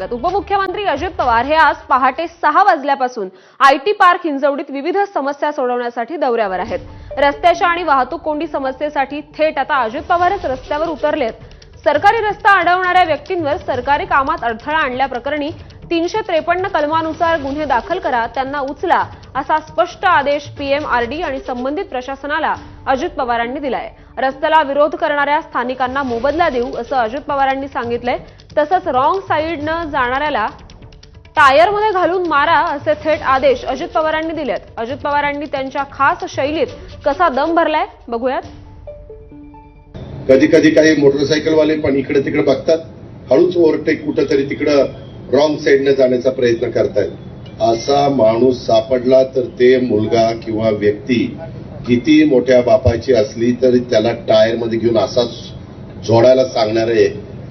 उपमुख्यमंत्री अजित पवार हे आज पहाटे सहा वाजल्यापासून आयटी पार्क हिंजवडीत विविध समस्या सोडवण्यासाठी दौऱ्यावर आहेत. रस्त्याच्या आणि वाहतूक कोंडी समस्येसाठी थेट आता अजित पवारच रस्त्यावर उतरलेत. सरकारी रस्ता अडवणाऱ्या व्यक्तींवर सरकारी कामात अडथळा आणल्याप्रकरणी तीनशे त्रेपन्न कलमानुसार गुन्हे दाखल करा त्यांना उचला असा स्पष्ट आदेश पीएमआरडी आणि संबंधित प्रशासनाला अजित पवारांनी दिलाय. रस्त्याला विरोध करणाऱ्या स्थानिकांना मोबदला देऊ असं अजित पवारांनी सांगितलंय. तसंच रॉंग साईडनं जाणाऱ्याला टायरमध्ये घालून मारा असे थेट आदेश अजित पवारांनी दिलेत. अजित पवारांनी त्यांच्या खास शैलीत कसा दम भरलाय बघूयात. कधी कधी काही मोटरसायकलवाले पण इकडे तिकडे बघतात. हळूच ओव्हरटेक कुठंतरी तिकडं रॉंग साईडने जाण्याचा प्रयत्न करतायत. असा माणूस सापडला तर ते मुलगा किंवा व्यक्ती किती मोठ्या बापाची असली तरी त्याला टायरमध्ये घेऊन असाच जोडायला सांगणार आहे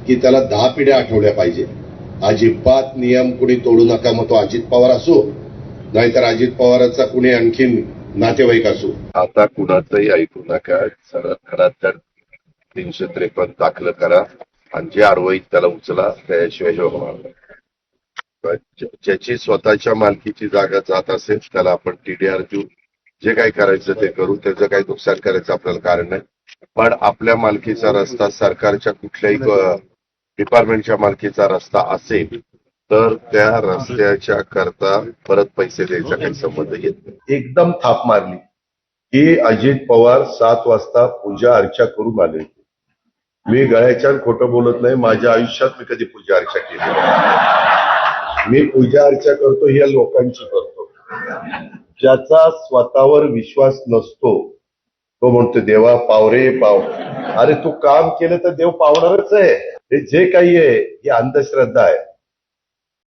की त्याला दहा पिढ्या आठवल्या पाहिजे. अजिबात नियम कुणी तोडू नका मग तो अजित पवार असो नाहीतर अजित पवाराचा कुणी आणखीन नातेवाईक असो. आता कुणाचंही ऐकू नका सरळ खरा तर तीनशे त्रेपन्न दाखल करा आणि जे आरवाईत त्याला उचला त्याशिवाय होणार ज्याची स्वतःच्या मालकीची जागा जात असेल त्याला आपण टीडीआर देऊ जे काही करायचं ते करू त्याचं काही नुकसान करायचं आपल्याला कारण नाही. पण आपल्या मालकीचा रस्ता सरकारच्या कुठल्याही डिपार्टमेंटच्या मालकीचा रस्ता असेल तर त्या रस्त्याच्या करता परत पैसे द्यायचा काही संबंध येत नाही. एकदम थाप मारली की अजित पवार सात वाजता पूजा अर्चा करून आले होते. मी गळ्याच्या खोटं बोलत नाही माझ्या आयुष्यात मी कधी पूजा अर्चा केली मी पूजा अर्चा करतो ही या लोकांची करतो. ज्याचा स्वतःवर विश्वास नसतो तो म्हणतो देवा पाव रे पाव. अरे तू काम केलं तर देव पावणारच आहे. हे जे काही आहे ही अंधश्रद्धा आहे.